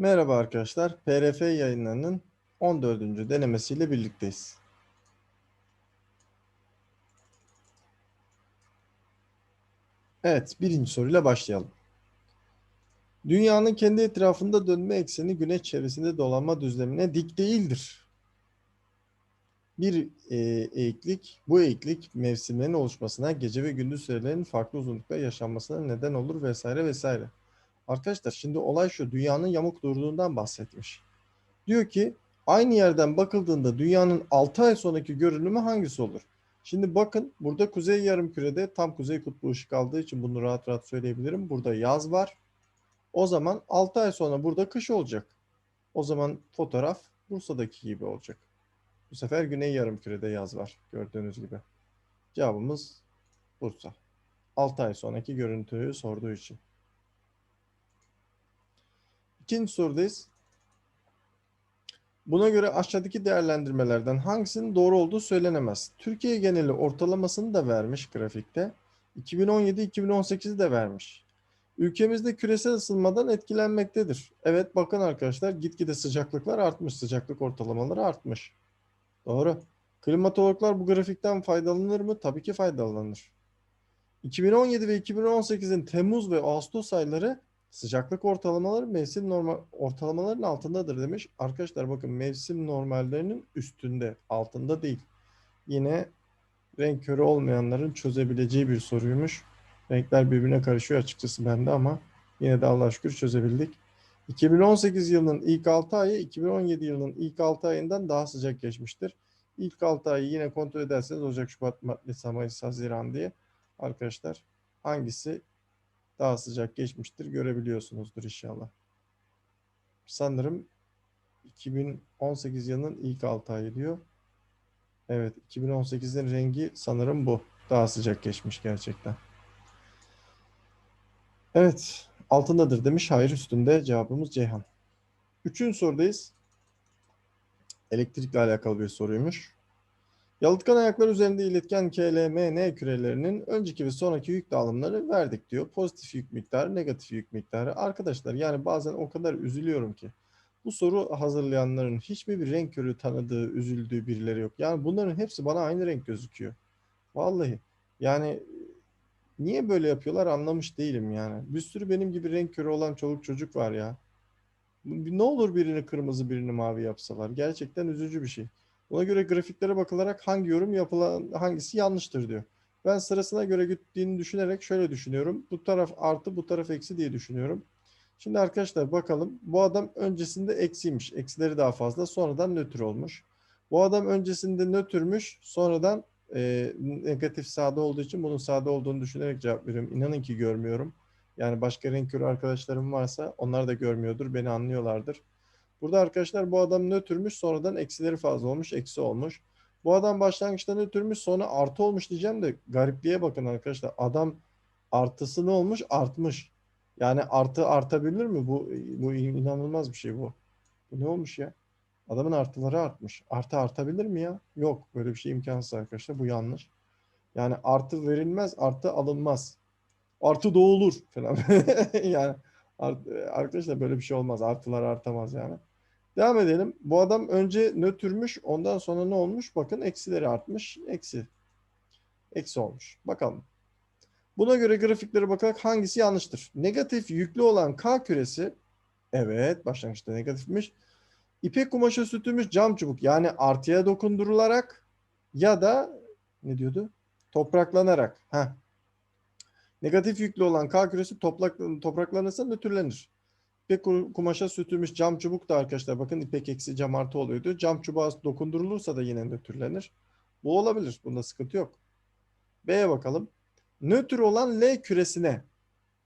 Merhaba arkadaşlar. PRF yayınlarının 14. denemesiyle birlikteyiz. Evet, birinci soruyla başlayalım. Dünyanın kendi etrafında dönme ekseni güneş çevresinde dolanma düzlemine dik değildir. Bir e, eğiklik, bu eğiklik mevsimlerin oluşmasına, gece ve gündüz sürelerinin farklı uzunlukta yaşanmasına neden olur vesaire vesaire. Arkadaşlar şimdi olay şu dünyanın yamuk durduğundan bahsetmiş. Diyor ki aynı yerden bakıldığında dünyanın 6 ay sonraki görünümü hangisi olur? Şimdi bakın burada kuzey yarımkürede tam kuzey kutbu ışık aldığı için bunu rahat rahat söyleyebilirim. Burada yaz var. O zaman 6 ay sonra burada kış olacak. O zaman fotoğraf Bursa'daki gibi olacak. Bu sefer güney yarımkürede yaz var gördüğünüz gibi. Cevabımız Bursa. 6 ay sonraki görüntüyü sorduğu için. İkinci sorudayız. Buna göre aşağıdaki değerlendirmelerden hangisinin doğru olduğu söylenemez. Türkiye geneli ortalamasını da vermiş grafikte. 2017-2018'i de vermiş. Ülkemizde küresel ısınmadan etkilenmektedir. Evet bakın arkadaşlar gitgide sıcaklıklar artmış. Sıcaklık ortalamaları artmış. Doğru. Klimatologlar bu grafikten faydalanır mı? Tabii ki faydalanır. 2017 ve 2018'in Temmuz ve Ağustos ayları sıcaklık ortalamaları mevsim normal ortalamaların altındadır demiş. Arkadaşlar bakın mevsim normallerinin üstünde, altında değil. Yine renk körü olmayanların çözebileceği bir soruymuş. Renkler birbirine karışıyor açıkçası bende ama yine de Allah şükür çözebildik. 2018 yılının ilk 6 ayı 2017 yılının ilk 6 ayından daha sıcak geçmiştir. İlk 6 ayı yine kontrol ederseniz Ocak, Şubat, Mart, Nisan, Mayıs, Haziran diye arkadaşlar hangisi daha sıcak geçmiştir görebiliyorsunuzdur inşallah. Sanırım 2018 yılının ilk 6 ayı diyor. Evet 2018'in rengi sanırım bu. Daha sıcak geçmiş gerçekten. Evet altındadır demiş. Hayır üstünde cevabımız Ceyhan. Üçüncü sorudayız. Elektrikle alakalı bir soruymuş. Yalıtkan ayaklar üzerinde iletken KLMN kürelerinin önceki ve sonraki yük dağılımları verdik diyor. Pozitif yük miktarı, negatif yük miktarı. Arkadaşlar yani bazen o kadar üzülüyorum ki. Bu soru hazırlayanların hiçbir bir renk körü tanıdığı, üzüldüğü birileri yok. Yani bunların hepsi bana aynı renk gözüküyor. Vallahi yani niye böyle yapıyorlar anlamış değilim yani. Bir sürü benim gibi renk körü olan çoluk çocuk var ya. Ne olur birini kırmızı birini mavi yapsalar. Gerçekten üzücü bir şey. Buna göre grafiklere bakılarak hangi yorum yapılan hangisi yanlıştır diyor. Ben sırasına göre gittiğini düşünerek şöyle düşünüyorum. Bu taraf artı bu taraf eksi diye düşünüyorum. Şimdi arkadaşlar bakalım. Bu adam öncesinde eksiymiş. Eksileri daha fazla. Sonradan nötr olmuş. Bu adam öncesinde nötrmüş. Sonradan e, negatif sağda olduğu için bunun sağda olduğunu düşünerek cevap veriyorum. İnanın ki görmüyorum. Yani başka renk arkadaşlarım varsa onlar da görmüyordur. Beni anlıyorlardır. Burada arkadaşlar bu adam nötrmüş sonradan eksileri fazla olmuş eksi olmuş. Bu adam başlangıçta nötrmüş sonra artı olmuş diyeceğim de garipliğe bakın arkadaşlar. Adam artısı ne olmuş? Artmış. Yani artı artabilir mi? Bu, bu inanılmaz bir şey bu. Bu ne olmuş ya? Adamın artıları artmış. Artı artabilir mi ya? Yok. Böyle bir şey imkansız arkadaşlar. Bu yanlış. Yani artı verilmez, artı alınmaz. Artı doğulur falan. yani arkadaşlar böyle bir şey olmaz. Artılar artamaz yani. Devam edelim. Bu adam önce nötrmüş. Ondan sonra ne olmuş? Bakın eksileri artmış. Eksi. Eksi olmuş. Bakalım. Buna göre grafiklere bakarak hangisi yanlıştır? Negatif yüklü olan K küresi evet başlangıçta negatifmiş. İpek kumaşa sütülmüş cam çubuk yani artıya dokundurularak ya da ne diyordu? Topraklanarak. Heh. Negatif yüklü olan K küresi toprak, topraklanırsa nötrlenir. İpek kumaşa sütülmüş cam çubuk da arkadaşlar bakın ipek eksi cam artı oluyordu. Cam çubuğa dokundurulursa da yine nötrlenir. Bu olabilir. Bunda sıkıntı yok. B'ye bakalım. Nötr olan L küresine.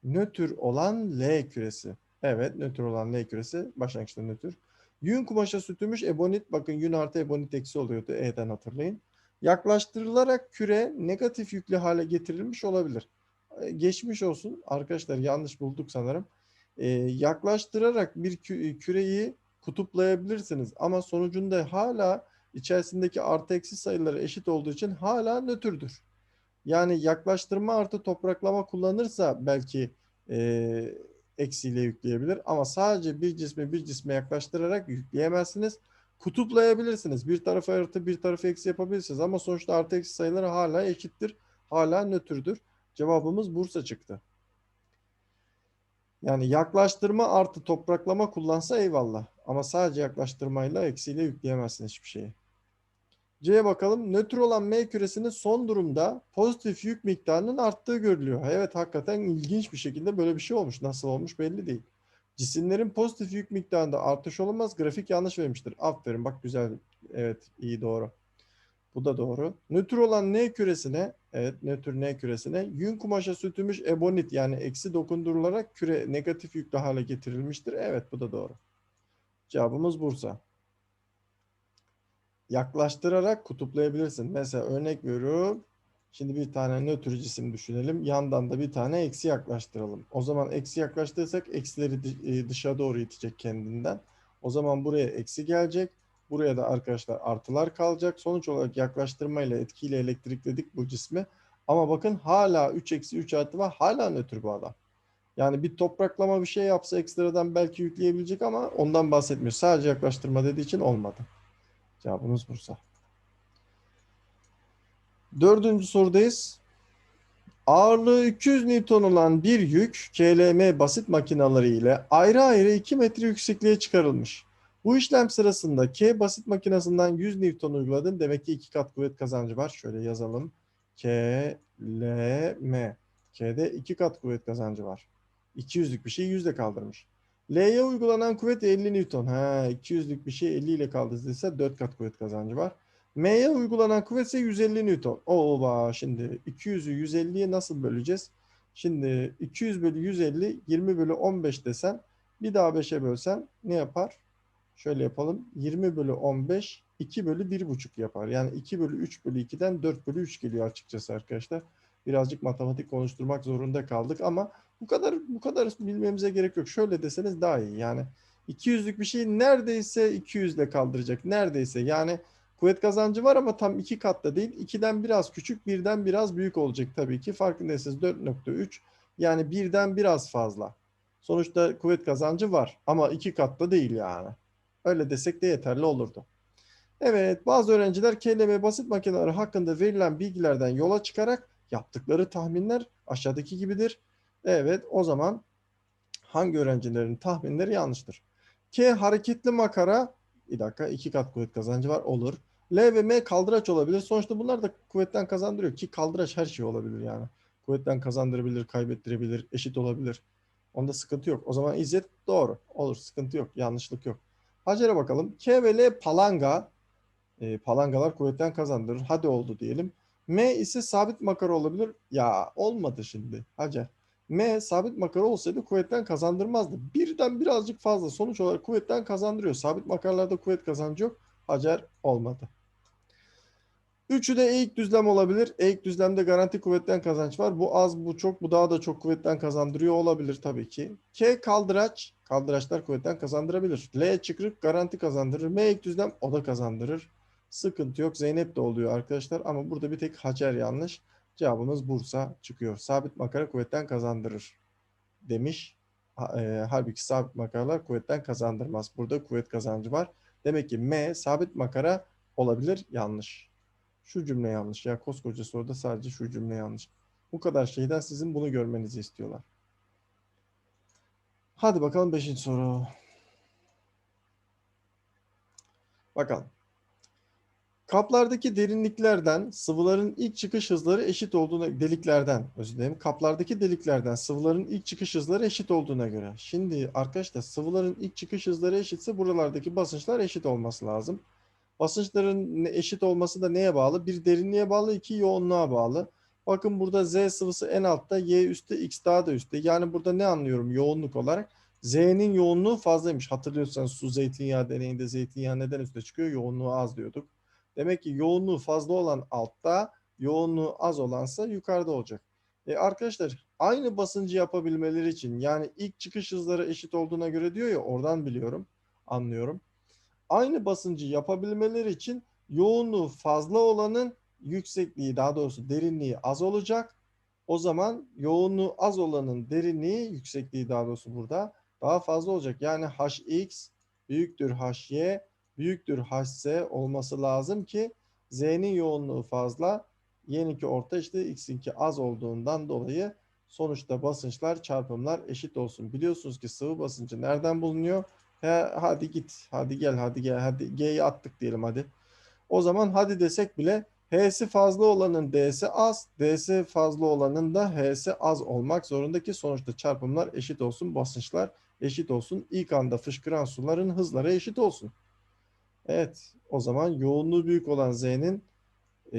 Nötr olan L küresi. Evet nötr olan L küresi başlangıçta nötr. Yün kumaşa sütülmüş ebonit. Bakın yün artı ebonit eksi oluyordu. E'den hatırlayın. Yaklaştırılarak küre negatif yüklü hale getirilmiş olabilir. Geçmiş olsun. Arkadaşlar yanlış bulduk sanırım yaklaştırarak bir küreyi kutuplayabilirsiniz. Ama sonucunda hala içerisindeki artı eksi sayıları eşit olduğu için hala nötrdür. Yani yaklaştırma artı topraklama kullanırsa belki e, eksiyle yükleyebilir. Ama sadece bir cismi bir cisme yaklaştırarak yükleyemezsiniz. Kutuplayabilirsiniz. Bir tarafı artı bir tarafı eksi yapabilirsiniz. Ama sonuçta artı eksi sayıları hala eşittir. Hala nötrdür. Cevabımız Bursa çıktı. Yani yaklaştırma artı topraklama kullansa eyvallah. Ama sadece yaklaştırmayla eksiyle yükleyemezsin hiçbir şeyi. C'ye bakalım. Nötr olan M küresinin son durumda pozitif yük miktarının arttığı görülüyor. Evet hakikaten ilginç bir şekilde böyle bir şey olmuş. Nasıl olmuş belli değil. Cisimlerin pozitif yük miktarında artış olmaz. Grafik yanlış vermiştir. Aferin bak güzel. Evet iyi doğru. Bu da doğru. Nötr olan N küresine, evet nötr N küresine yün kumaşa sürtülmüş ebonit yani eksi dokundurularak küre negatif yüklü hale getirilmiştir. Evet bu da doğru. Cevabımız Bursa. Yaklaştırarak kutuplayabilirsin. Mesela örnek veriyorum. Şimdi bir tane nötr cisim düşünelim. Yandan da bir tane eksi yaklaştıralım. O zaman eksi yaklaştırırsak eksileri e, dışa doğru itecek kendinden. O zaman buraya eksi gelecek. Buraya da arkadaşlar artılar kalacak. Sonuç olarak yaklaştırmayla etkiyle elektrikledik bu cismi. Ama bakın hala 3 eksi 3 artı var. Hala nötr bu adam. Yani bir topraklama bir şey yapsa ekstradan belki yükleyebilecek ama ondan bahsetmiyor. Sadece yaklaştırma dediği için olmadı. Cevabımız Bursa. Dördüncü sorudayız. Ağırlığı 200 Newton olan bir yük KLM basit makinaları ile ayrı ayrı 2 metre yüksekliğe çıkarılmış. Bu işlem sırasında K basit makinesinden 100 Newton uyguladın. Demek ki iki kat kuvvet kazancı var. Şöyle yazalım. K, L, M. K'de iki kat kuvvet kazancı var. 200'lük bir şeyi 100 kaldırmış. L'ye uygulanan kuvvet 50 Newton. Ha, 200'lük bir şey 50 ile kaldırılırsa 4 kat kuvvet kazancı var. M'ye uygulanan kuvvet ise 150 Newton. Oba şimdi 200'ü 150'ye nasıl böleceğiz? Şimdi 200 bölü 150 20 bölü 15 desen bir daha 5'e bölsen ne yapar? Şöyle yapalım. 20 bölü 15 2 bölü 1,5 yapar. Yani 2 bölü 3 bölü 2'den 4 bölü 3 geliyor açıkçası arkadaşlar. Birazcık matematik konuşturmak zorunda kaldık ama bu kadar bu kadar bilmemize gerek yok. Şöyle deseniz daha iyi. Yani 200'lük bir şeyi neredeyse 200 ile kaldıracak. Neredeyse yani kuvvet kazancı var ama tam iki katta değil. 2'den biraz küçük, birden biraz büyük olacak tabii ki. Farkındaysanız 4.3 yani birden biraz fazla. Sonuçta kuvvet kazancı var ama iki katta değil yani. Öyle desek de yeterli olurdu. Evet, bazı öğrenciler kelime basit makineleri hakkında verilen bilgilerden yola çıkarak yaptıkları tahminler aşağıdaki gibidir. Evet, o zaman hangi öğrencilerin tahminleri yanlıştır? K hareketli makara, bir dakika iki kat kuvvet kazancı var, olur. L ve M kaldıraç olabilir. Sonuçta bunlar da kuvvetten kazandırıyor ki kaldıraç her şey olabilir yani. Kuvvetten kazandırabilir, kaybettirebilir, eşit olabilir. Onda sıkıntı yok. O zaman İzzet doğru. Olur, sıkıntı yok, yanlışlık yok. Hacer'e bakalım. K ve L palanga. E, palangalar kuvvetten kazandırır. Hadi oldu diyelim. M ise sabit makara olabilir. Ya olmadı şimdi. Hacer. M sabit makara olsaydı kuvvetten kazandırmazdı. Birden birazcık fazla. Sonuç olarak kuvvetten kazandırıyor. Sabit makaralarda kuvvet kazancı yok. Hacer olmadı. Üçü de eğik düzlem olabilir. Eğik düzlemde garanti kuvvetten kazanç var. Bu az, bu çok, bu daha da çok kuvvetten kazandırıyor olabilir tabii ki. K kaldıraç. Kaldıraçlar kuvvetten kazandırabilir. L çıkrık garanti kazandırır. M eğik düzlem o da kazandırır. Sıkıntı yok. Zeynep de oluyor arkadaşlar. Ama burada bir tek Hacer yanlış. Cevabımız Bursa çıkıyor. Sabit makara kuvvetten kazandırır demiş. E, halbuki sabit makaralar kuvvetten kazandırmaz. Burada kuvvet kazancı var. Demek ki M sabit makara olabilir. Yanlış. Şu cümle yanlış. Ya koskoca soruda sadece şu cümle yanlış. Bu kadar şeyden sizin bunu görmenizi istiyorlar. Hadi bakalım beşinci soru. Bakalım. Kaplardaki derinliklerden sıvıların ilk çıkış hızları eşit olduğuna deliklerden özür dilerim. Kaplardaki deliklerden sıvıların ilk çıkış hızları eşit olduğuna göre. Şimdi arkadaşlar sıvıların ilk çıkış hızları eşitse buralardaki basınçlar eşit olması lazım. Basınçların eşit olması da neye bağlı? Bir derinliğe bağlı, iki yoğunluğa bağlı. Bakın burada Z sıvısı en altta, Y üstte, X daha da üstte. Yani burada ne anlıyorum yoğunluk olarak? Z'nin yoğunluğu fazlaymış. Hatırlıyorsanız su zeytinyağı deneyinde zeytinyağı neden üstte çıkıyor? Yoğunluğu az diyorduk. Demek ki yoğunluğu fazla olan altta, yoğunluğu az olansa yukarıda olacak. E arkadaşlar aynı basıncı yapabilmeleri için yani ilk çıkış hızları eşit olduğuna göre diyor ya oradan biliyorum, anlıyorum. Aynı basıncı yapabilmeleri için yoğunluğu fazla olanın yüksekliği daha doğrusu derinliği az olacak. O zaman yoğunluğu az olanın derinliği, yüksekliği daha doğrusu burada daha fazla olacak. Yani hx büyüktür hy büyüktür hz olması lazım ki z'nin yoğunluğu fazla, y'ninki orta işte x'inki az olduğundan dolayı sonuçta basınçlar çarpımlar eşit olsun. Biliyorsunuz ki sıvı basıncı nereden bulunuyor? He, hadi git, hadi gel, hadi gel, hadi G'yi attık diyelim hadi. O zaman hadi desek bile H'si fazla olanın D'si az, D'si fazla olanın da H'si az olmak zorunda ki sonuçta çarpımlar eşit olsun, basınçlar eşit olsun. İlk anda fışkıran suların hızları eşit olsun. Evet, o zaman yoğunluğu büyük olan Z'nin e,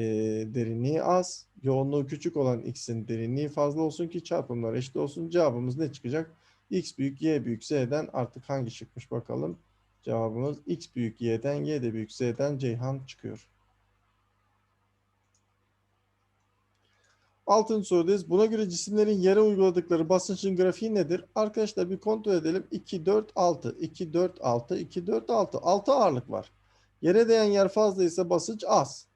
derinliği az, yoğunluğu küçük olan X'in derinliği fazla olsun ki çarpımlar eşit olsun. Cevabımız ne çıkacak? X büyük Y büyük Z'den artık hangi çıkmış bakalım. Cevabımız X büyük Y'den Y de büyük Z'den Ceyhan çıkıyor. Altıncı sorudayız. Buna göre cisimlerin yere uyguladıkları basıncın grafiği nedir? Arkadaşlar bir kontrol edelim. 2, 4, 6. 2, 4, 6. 2, 4, 6. 6 ağırlık var. Yere değen yer fazlaysa basınç az.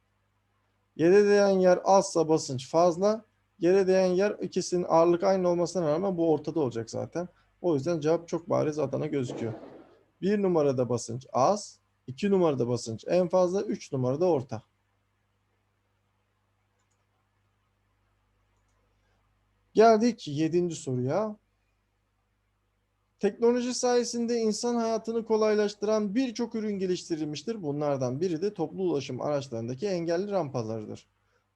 Yere değen yer azsa basınç fazla. Yere değen yer ikisinin ağırlık aynı olmasına rağmen bu ortada olacak zaten. O yüzden cevap çok bariz Adana gözüküyor. Bir numarada basınç az. iki numarada basınç en fazla. Üç numarada orta. Geldik yedinci soruya. Teknoloji sayesinde insan hayatını kolaylaştıran birçok ürün geliştirilmiştir. Bunlardan biri de toplu ulaşım araçlarındaki engelli rampalarıdır.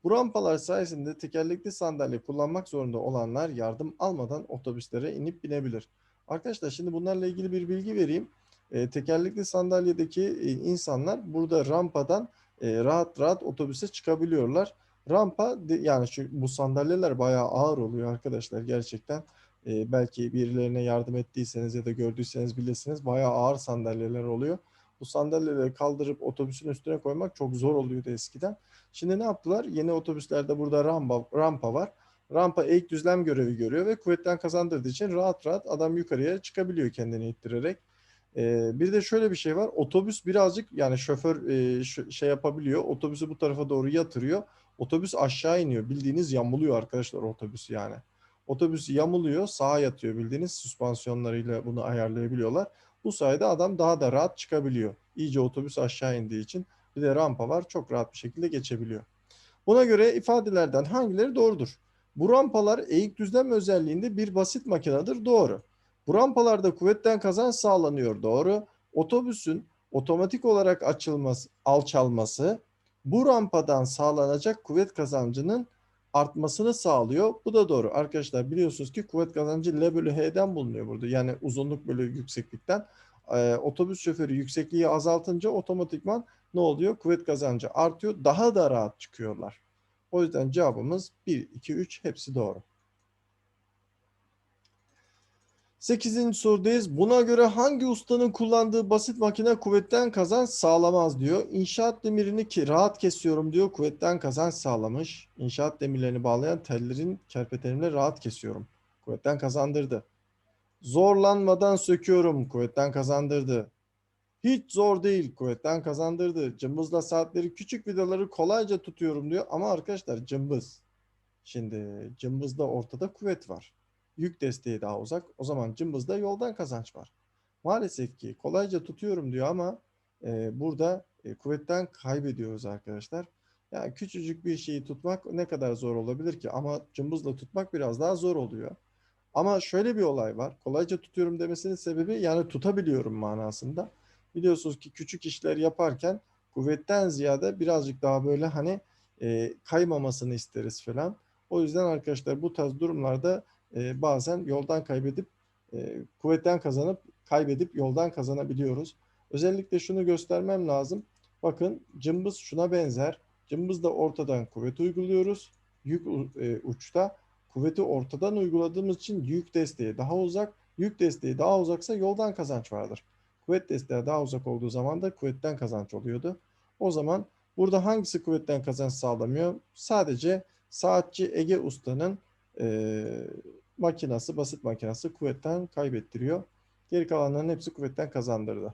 Bu rampalar sayesinde tekerlekli sandalye kullanmak zorunda olanlar yardım almadan otobüslere inip binebilir. Arkadaşlar şimdi bunlarla ilgili bir bilgi vereyim. E, tekerlekli sandalyedeki e, insanlar burada rampadan e, rahat rahat otobüse çıkabiliyorlar. Rampa de, yani şu, bu sandalyeler bayağı ağır oluyor arkadaşlar gerçekten. E, belki birilerine yardım ettiyseniz ya da gördüyseniz bilirsiniz bayağı ağır sandalyeler oluyor. Bu sandalyeleri kaldırıp otobüsün üstüne koymak çok zor oluyordu eskiden. Şimdi ne yaptılar? Yeni otobüslerde burada rampa, rampa var. Rampa eğik düzlem görevi görüyor ve kuvvetten kazandırdığı için rahat rahat adam yukarıya çıkabiliyor kendini ittirerek. Ee, bir de şöyle bir şey var. Otobüs birazcık yani şoför e, şey yapabiliyor. Otobüsü bu tarafa doğru yatırıyor. Otobüs aşağı iniyor. Bildiğiniz yamuluyor arkadaşlar otobüs yani. Otobüs yamuluyor, sağa yatıyor bildiğiniz süspansiyonlarıyla bunu ayarlayabiliyorlar. Bu sayede adam daha da rahat çıkabiliyor. İyice otobüs aşağı indiği için bir de rampa var. Çok rahat bir şekilde geçebiliyor. Buna göre ifadelerden hangileri doğrudur? Bu rampalar eğik düzlem özelliğinde bir basit makinedir. Doğru. Bu rampalarda kuvvetten kazanç sağlanıyor. Doğru. Otobüsün otomatik olarak açılması, alçalması bu rampadan sağlanacak kuvvet kazancının artmasını sağlıyor. Bu da doğru. Arkadaşlar biliyorsunuz ki kuvvet kazancı L bölü H'den bulunuyor burada. Yani uzunluk bölü yükseklikten. Ee, otobüs şoförü yüksekliği azaltınca otomatikman ne oluyor? Kuvvet kazancı artıyor. Daha da rahat çıkıyorlar. O yüzden cevabımız 1, 2, 3 hepsi doğru. Sekizinci sorudayız. Buna göre hangi ustanın kullandığı basit makine kuvvetten kazanç sağlamaz diyor. İnşaat demirini ki rahat kesiyorum diyor. Kuvvetten kazanç sağlamış. İnşaat demirlerini bağlayan tellerin kerpetenimle rahat kesiyorum. Kuvvetten kazandırdı. Zorlanmadan söküyorum. Kuvvetten kazandırdı. Hiç zor değil. Kuvvetten kazandırdı. Cımbızla saatleri küçük vidaları kolayca tutuyorum diyor. Ama arkadaşlar cımbız. Şimdi cımbızda ortada kuvvet var yük desteği daha uzak. O zaman cımbızda yoldan kazanç var. Maalesef ki kolayca tutuyorum diyor ama e, burada e, kuvvetten kaybediyoruz arkadaşlar. Yani küçücük bir şeyi tutmak ne kadar zor olabilir ki ama cımbızla tutmak biraz daha zor oluyor. Ama şöyle bir olay var. Kolayca tutuyorum demesinin sebebi yani tutabiliyorum manasında. Biliyorsunuz ki küçük işler yaparken kuvvetten ziyade birazcık daha böyle hani e, kaymamasını isteriz falan. O yüzden arkadaşlar bu tarz durumlarda e, bazen yoldan kaybedip e, kuvvetten kazanıp kaybedip yoldan kazanabiliyoruz. Özellikle şunu göstermem lazım. Bakın cımbız şuna benzer. Cımbız da ortadan kuvvet uyguluyoruz. Yük e, uçta. Kuvveti ortadan uyguladığımız için yük desteği daha uzak. Yük desteği daha uzaksa yoldan kazanç vardır. Kuvvet desteği daha uzak olduğu zaman da kuvvetten kazanç oluyordu. O zaman burada hangisi kuvvetten kazanç sağlamıyor? Sadece saatçi Ege Usta'nın e, makinası, basit makinası kuvvetten kaybettiriyor. Geri kalanların hepsi kuvvetten kazandırdı.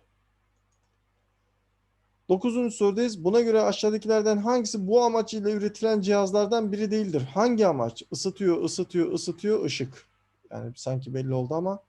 Dokuzuncu sorudayız. Buna göre aşağıdakilerden hangisi bu amaç ile üretilen cihazlardan biri değildir? Hangi amaç? Isıtıyor, ısıtıyor, ısıtıyor, ışık. Yani sanki belli oldu ama.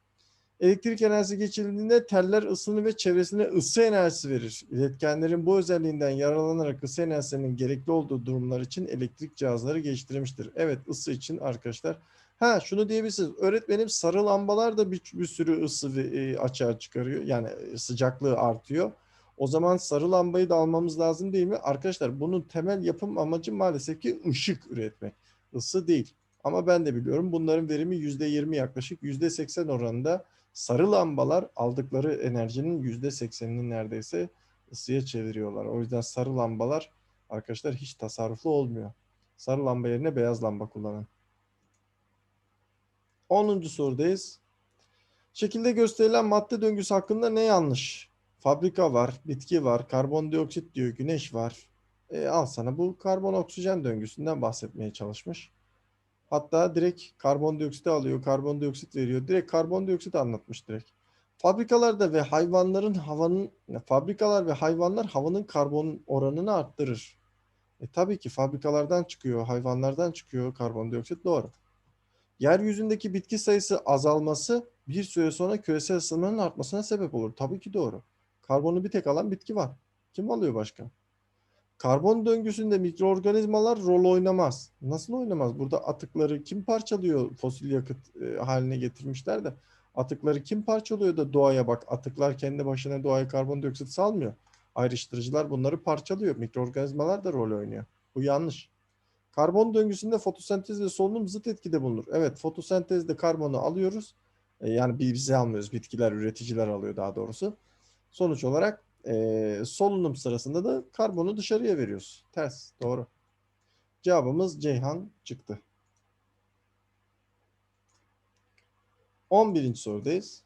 Elektrik enerjisi geçirildiğinde teller ısını ve çevresine ısı enerjisi verir. İletkenlerin bu özelliğinden yararlanarak ısı enerjisinin gerekli olduğu durumlar için elektrik cihazları geliştirilmiştir. Evet ısı için arkadaşlar. Ha şunu diyebilirsiniz. Öğretmenim sarı lambalar da bir, bir sürü ısı e, açığa çıkarıyor. Yani e, sıcaklığı artıyor. O zaman sarı lambayı da almamız lazım değil mi? Arkadaşlar bunun temel yapım amacı maalesef ki ışık üretmek. Isı değil. Ama ben de biliyorum bunların verimi %20 yaklaşık %80 oranında sarı lambalar aldıkları enerjinin %80'ini neredeyse ısıya çeviriyorlar. O yüzden sarı lambalar arkadaşlar hiç tasarruflu olmuyor. Sarı lamba yerine beyaz lamba kullanın. 10. sorudayız. Şekilde gösterilen madde döngüsü hakkında ne yanlış? Fabrika var, bitki var, karbondioksit diyor, güneş var. E, al sana bu karbon oksijen döngüsünden bahsetmeye çalışmış. Hatta direkt karbondioksiti alıyor, karbondioksit veriyor. Direkt karbondioksit anlatmış direkt. Fabrikalarda ve hayvanların havanın fabrikalar ve hayvanlar havanın karbon oranını arttırır. E tabii ki fabrikalardan çıkıyor, hayvanlardan çıkıyor karbondioksit doğru. Yeryüzündeki bitki sayısı azalması bir süre sonra küresel ısınmanın artmasına sebep olur. Tabii ki doğru. Karbonu bir tek alan bitki var. Kim alıyor başka? Karbon döngüsünde mikroorganizmalar rol oynamaz. Nasıl oynamaz? Burada atıkları kim parçalıyor? Fosil yakıt e, haline getirmişler de atıkları kim parçalıyor da doğaya bak. Atıklar kendi başına doğaya karbondioksit salmıyor. Ayrıştırıcılar bunları parçalıyor. Mikroorganizmalar da rol oynuyor. Bu yanlış. Karbon döngüsünde fotosentez ve solunum zıt etkide bulunur. Evet fotosentezde karbonu alıyoruz. E, yani bize almıyoruz. Bitkiler, üreticiler alıyor daha doğrusu. Sonuç olarak e, solunum sırasında da karbonu dışarıya veriyoruz. Ters. Doğru. Cevabımız Ceyhan çıktı. 11. sorudayız.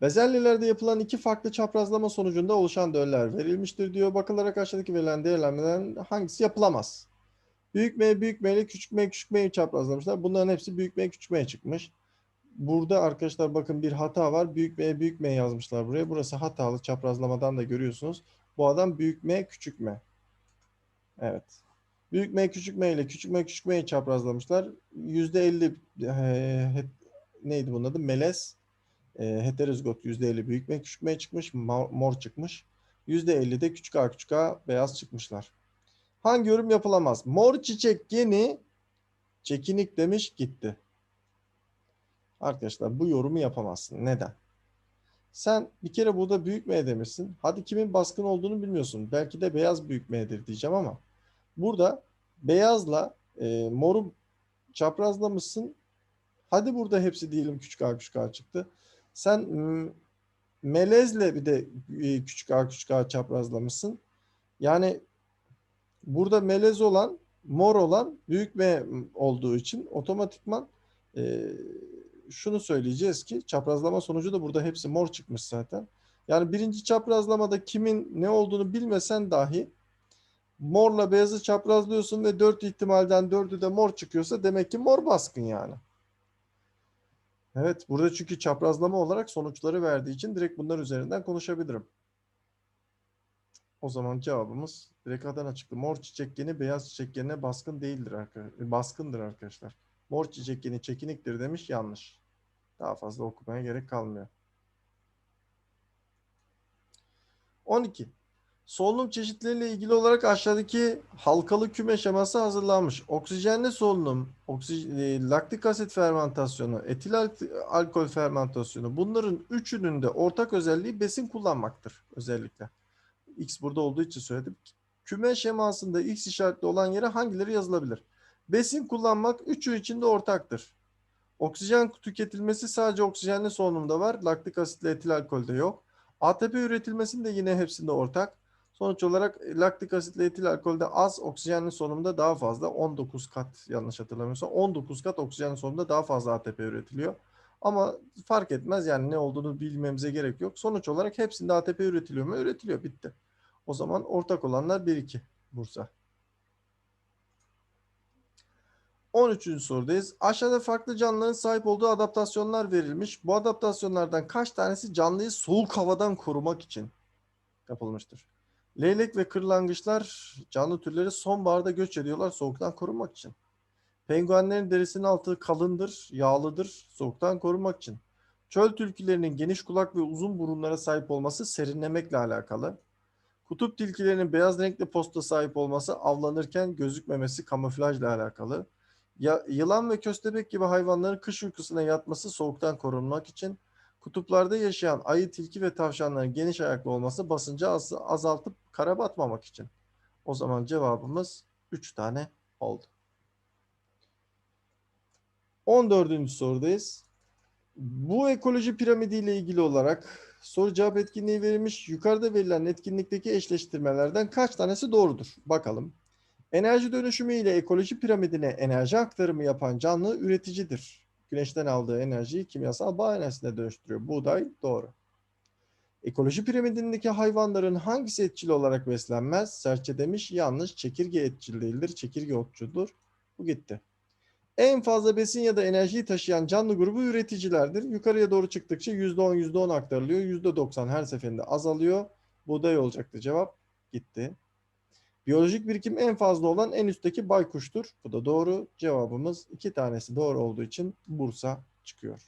Bezelyelerde yapılan iki farklı çaprazlama sonucunda oluşan döller verilmiştir diyor. Bakılarak aşağıdaki verilen değerlenmeden hangisi yapılamaz? Büyük M, büyük M ile küçük M, küçük M'yi çaprazlamışlar. Bunların hepsi büyük M, küçük M çıkmış. Burada arkadaşlar bakın bir hata var. Büyük M, büyük M yazmışlar buraya. Burası hatalı çaprazlamadan da görüyorsunuz. Bu adam büyük M, küçük M. Evet. Büyük M, küçük M ile küçük M, küçük M'yi çaprazlamışlar. %50 e, neydi bunun adı? Melez. E, heterozigot %50 büyük M, küçük M çıkmış. Mor, mor çıkmış. %50 de küçük A, küçük A beyaz çıkmışlar. Hangi yorum yapılamaz? Mor çiçek geni çekinik demiş gitti. Arkadaşlar bu yorumu yapamazsın. Neden? Sen bir kere burada büyük M demişsin. Hadi kimin baskın olduğunu bilmiyorsun. Belki de beyaz büyük M'dir diyeceğim ama burada beyazla e, moru çaprazlamışsın. Hadi burada hepsi diyelim küçük A küçük A çıktı. Sen melezle bir de e, küçük A küçük A çaprazlamışsın. Yani burada melez olan mor olan büyük M olduğu için otomatikman e, şunu söyleyeceğiz ki çaprazlama sonucu da burada hepsi mor çıkmış zaten. Yani birinci çaprazlamada kimin ne olduğunu bilmesen dahi morla beyazı çaprazlıyorsun ve dört ihtimalden dördü de mor çıkıyorsa demek ki mor baskın yani. Evet burada çünkü çaprazlama olarak sonuçları verdiği için direkt bunlar üzerinden konuşabilirim. O zaman cevabımız direkt Adana çıktı. Mor çiçek geni beyaz çiçek genine baskın değildir arkadaşlar. Baskındır arkadaşlar. Mor çiçek geni çekiniktir demiş yanlış. Daha fazla okumaya gerek kalmıyor. 12. Solunum çeşitleriyle ilgili olarak aşağıdaki halkalı küme şeması hazırlanmış. Oksijenli solunum, oksijen, e, laktik asit fermentasyonu, etil alkol fermentasyonu bunların üçünün de ortak özelliği besin kullanmaktır özellikle. X burada olduğu için söyledim. Küme şemasında X işaretli olan yere hangileri yazılabilir? Besin kullanmak üçü için de ortaktır. Oksijen tüketilmesi sadece oksijenli solunumda var. Laktik asitle etil alkolde yok. ATP üretilmesinde yine hepsinde ortak. Sonuç olarak laktik asitle etil alkolde az, oksijenli solunumda daha fazla. 19 kat yanlış hatırlamıyorsam 19 kat oksijenli solunumda daha fazla ATP üretiliyor. Ama fark etmez yani ne olduğunu bilmemize gerek yok. Sonuç olarak hepsinde ATP üretiliyor mu? Üretiliyor. Bitti. O zaman ortak olanlar 1-2 Bursa. 13. sorudayız. Aşağıda farklı canlıların sahip olduğu adaptasyonlar verilmiş. Bu adaptasyonlardan kaç tanesi canlıyı soğuk havadan korumak için yapılmıştır? Leylek ve kırlangıçlar canlı türleri sonbaharda göç ediyorlar soğuktan korunmak için. Penguenlerin derisinin altı kalındır, yağlıdır soğuktan korunmak için. Çöl tilkilerinin geniş kulak ve uzun burunlara sahip olması serinlemekle alakalı. Kutup tilkilerinin beyaz renkli posta sahip olması avlanırken gözükmemesi kamuflajla alakalı. Ya, yılan ve köstebek gibi hayvanların kış uykusuna yatması soğuktan korunmak için. Kutuplarda yaşayan ayı, tilki ve tavşanların geniş ayaklı olması basıncı az, azaltıp kara batmamak için. O zaman cevabımız 3 tane oldu. 14. sorudayız. Bu ekoloji piramidi ile ilgili olarak soru cevap etkinliği verilmiş. Yukarıda verilen etkinlikteki eşleştirmelerden kaç tanesi doğrudur? Bakalım. Enerji dönüşümü ile ekoloji piramidine enerji aktarımı yapan canlı üreticidir. Güneşten aldığı enerjiyi kimyasal bağ enerjisine dönüştürüyor. Buğday doğru. Ekoloji piramidindeki hayvanların hangisi etkili olarak beslenmez? Serçe demiş yanlış. Çekirge etkili değildir. Çekirge otçudur. Bu gitti. En fazla besin ya da enerjiyi taşıyan canlı grubu üreticilerdir. Yukarıya doğru çıktıkça %10 %10 aktarılıyor. %90 her seferinde azalıyor. Buğday olacaktı cevap. Gitti. Biyolojik birikim en fazla olan en üstteki baykuştur. Bu da doğru. Cevabımız iki tanesi doğru olduğu için Bursa çıkıyor.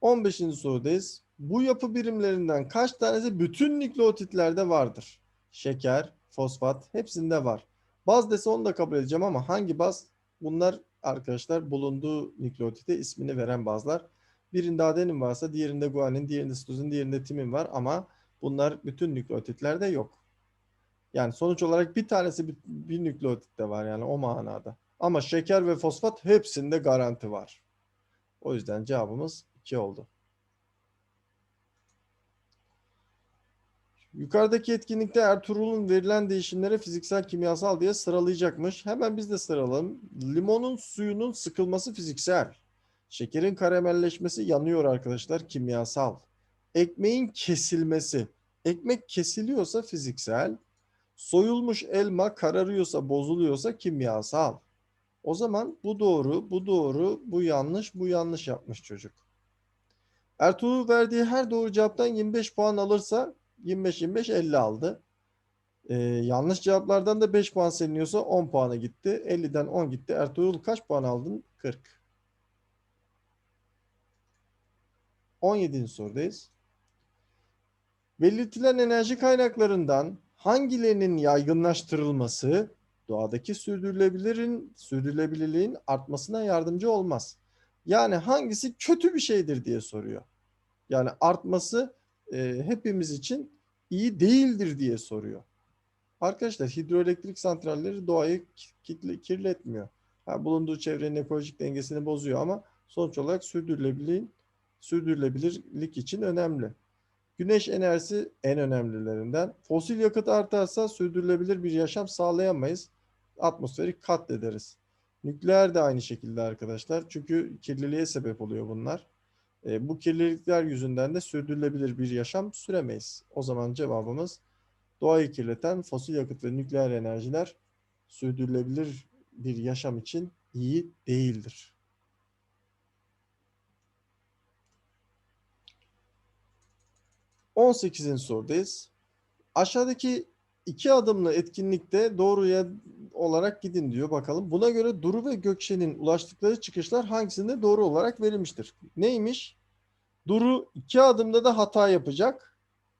15. sorudayız. Bu yapı birimlerinden kaç tanesi bütün nükleotitlerde vardır? Şeker, fosfat hepsinde var. Baz dese onu da kabul edeceğim ama hangi baz? Bunlar arkadaşlar bulunduğu nükleotite ismini veren bazlar. Birinde adenin varsa diğerinde guanin, diğerinde sitozin, diğerinde timin var ama bunlar bütün nükleotitlerde yok. Yani sonuç olarak bir tanesi bir, bir nükleotitte var yani o manada. Ama şeker ve fosfat hepsinde garanti var. O yüzden cevabımız 2 oldu. Yukarıdaki etkinlikte Ertuğrul'un verilen değişimlere fiziksel kimyasal diye sıralayacakmış. Hemen biz de sıralayalım. Limonun suyunun sıkılması fiziksel. Şekerin karamelleşmesi yanıyor arkadaşlar kimyasal. Ekmeğin kesilmesi. Ekmek kesiliyorsa fiziksel. Soyulmuş elma kararıyorsa bozuluyorsa kimyasal. O zaman bu doğru, bu doğru, bu yanlış, bu yanlış yapmış çocuk. Ertuğrul verdiği her doğru cevaptan 25 puan alırsa 25-25 50 aldı. Ee, yanlış cevaplardan da 5 puan siliniyorsa 10 puana gitti. 50'den 10 gitti. Ertuğrul kaç puan aldın? 40. 17. sorudayız. Belirtilen enerji kaynaklarından hangilerinin yaygınlaştırılması doğadaki sürdürülebilirin sürdürülebilirliğin artmasına yardımcı olmaz. Yani hangisi kötü bir şeydir diye soruyor. Yani artması e, hepimiz için iyi değildir diye soruyor. Arkadaşlar hidroelektrik santralleri doğayı kirletmiyor. Ha, bulunduğu çevrenin ekolojik dengesini bozuyor ama sonuç olarak sürdürülebilirliğin sürdürülebilirlik için önemli. Güneş enerjisi en önemlilerinden. Fosil yakıt artarsa sürdürülebilir bir yaşam sağlayamayız. Atmosferi katlederiz. Nükleer de aynı şekilde arkadaşlar. Çünkü kirliliğe sebep oluyor bunlar. E, bu kirlilikler yüzünden de sürdürülebilir bir yaşam süremeyiz. O zaman cevabımız doğayı kirleten fosil yakıt ve nükleer enerjiler sürdürülebilir bir yaşam için iyi değildir. On sekizin sorudayız. Aşağıdaki iki adımlı etkinlikte doğruya olarak gidin diyor bakalım. Buna göre Duru ve Gökşen'in ulaştıkları çıkışlar hangisinde doğru olarak verilmiştir? Neymiş? Duru iki adımda da hata yapacak.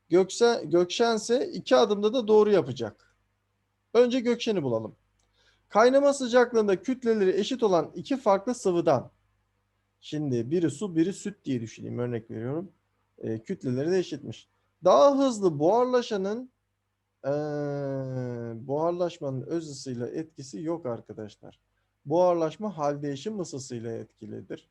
Göksen, Gökşen ise iki adımda da doğru yapacak. Önce Gökşen'i bulalım. Kaynama sıcaklığında kütleleri eşit olan iki farklı sıvıdan. Şimdi biri su biri süt diye düşüneyim örnek veriyorum. E, kütleleri de eşitmiş. Daha hızlı buharlaşanın ee, buharlaşmanın öz ısıyla etkisi yok arkadaşlar. Buharlaşma hal değişim ısısıyla etkilidir.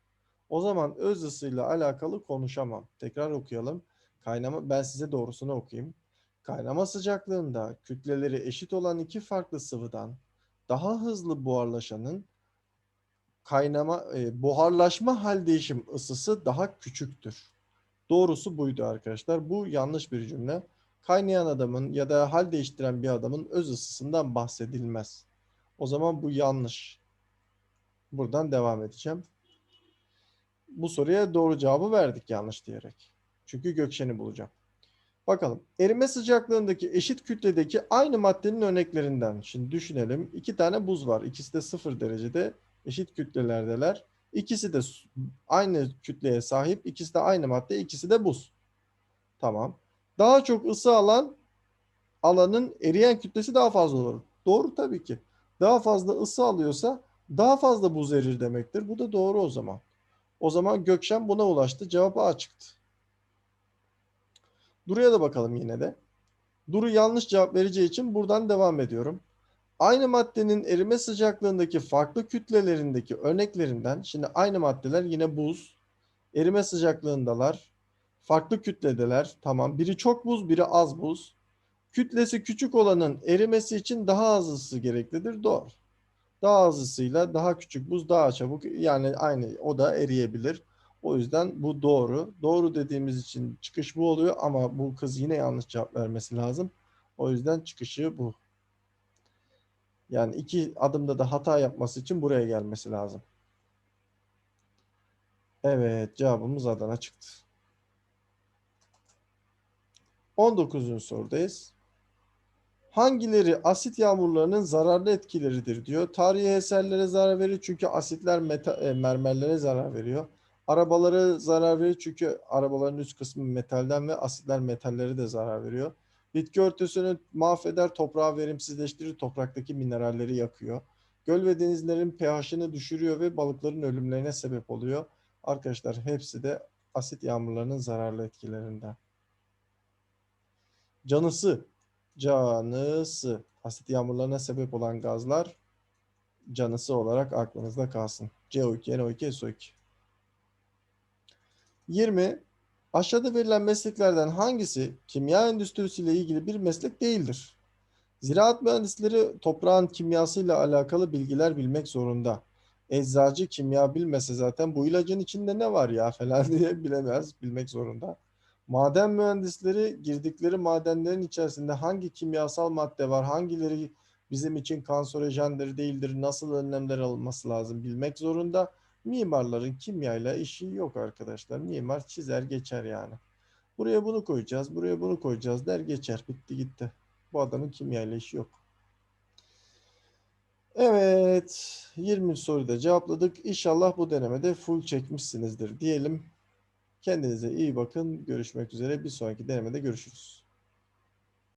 O zaman öz ısıyla alakalı konuşamam. Tekrar okuyalım. Kaynama ben size doğrusunu okuyayım. Kaynama sıcaklığında kütleleri eşit olan iki farklı sıvıdan daha hızlı buharlaşanın kaynama e, buharlaşma hal değişim ısısı daha küçüktür. Doğrusu buydu arkadaşlar. Bu yanlış bir cümle kaynayan adamın ya da hal değiştiren bir adamın öz ısısından bahsedilmez. O zaman bu yanlış. Buradan devam edeceğim. Bu soruya doğru cevabı verdik yanlış diyerek. Çünkü Gökşen'i bulacağım. Bakalım. Erime sıcaklığındaki eşit kütledeki aynı maddenin örneklerinden. Şimdi düşünelim. İki tane buz var. İkisi de sıfır derecede eşit kütlelerdeler. İkisi de aynı kütleye sahip. İkisi de aynı madde. ikisi de buz. Tamam. Daha çok ısı alan alanın eriyen kütlesi daha fazla olur. Doğru tabii ki. Daha fazla ısı alıyorsa daha fazla buz erir demektir. Bu da doğru o zaman. O zaman Gökşen buna ulaştı. Cevap A çıktı. Duru'ya da bakalım yine de. Duru yanlış cevap vereceği için buradan devam ediyorum. Aynı maddenin erime sıcaklığındaki farklı kütlelerindeki örneklerinden, şimdi aynı maddeler yine buz, erime sıcaklığındalar, farklı kütledeler, tamam. Biri çok buz, biri az buz. Kütlesi küçük olanın erimesi için daha az ısı gereklidir, doğru. Daha az ısıyla daha küçük buz daha çabuk, yani aynı o da eriyebilir. O yüzden bu doğru. Doğru dediğimiz için çıkış bu oluyor ama bu kız yine yanlış cevap vermesi lazım. O yüzden çıkışı bu. Yani iki adımda da hata yapması için buraya gelmesi lazım. Evet, cevabımız Adana çıktı. 19. sorudayız. Hangileri asit yağmurlarının zararlı etkileridir diyor. Tarihi eserlere zarar verir çünkü asitler meta, e, mermerlere zarar veriyor. Arabalara zarar verir çünkü arabaların üst kısmı metalden ve asitler metallere de zarar veriyor. Bitki örtüsünü mahveder, toprağı verimsizleştirir, topraktaki mineralleri yakıyor. Göl ve denizlerin pH'ını düşürüyor ve balıkların ölümlerine sebep oluyor. Arkadaşlar hepsi de asit yağmurlarının zararlı etkilerinden. Canısı, canısı, asit yağmurlarına sebep olan gazlar canısı olarak aklınızda kalsın. CO2, NO2, SO2. 20. Aşağıda verilen mesleklerden hangisi kimya endüstrisiyle ilgili bir meslek değildir? Ziraat mühendisleri toprağın kimyasıyla alakalı bilgiler bilmek zorunda. Eczacı kimya bilmese zaten bu ilacın içinde ne var ya falan diye bilemez, bilmek zorunda. Maden mühendisleri girdikleri madenlerin içerisinde hangi kimyasal madde var, hangileri bizim için kanserojendir değildir, nasıl önlemler alınması lazım bilmek zorunda. Mimarların kimyayla işi yok arkadaşlar. Mimar çizer geçer yani. Buraya bunu koyacağız, buraya bunu koyacağız der geçer. Bitti gitti. Bu adamın kimyayla işi yok. Evet, 20 soruyu da cevapladık. İnşallah bu denemede full çekmişsinizdir diyelim. Kendinize iyi bakın. Görüşmek üzere. Bir sonraki denemede görüşürüz.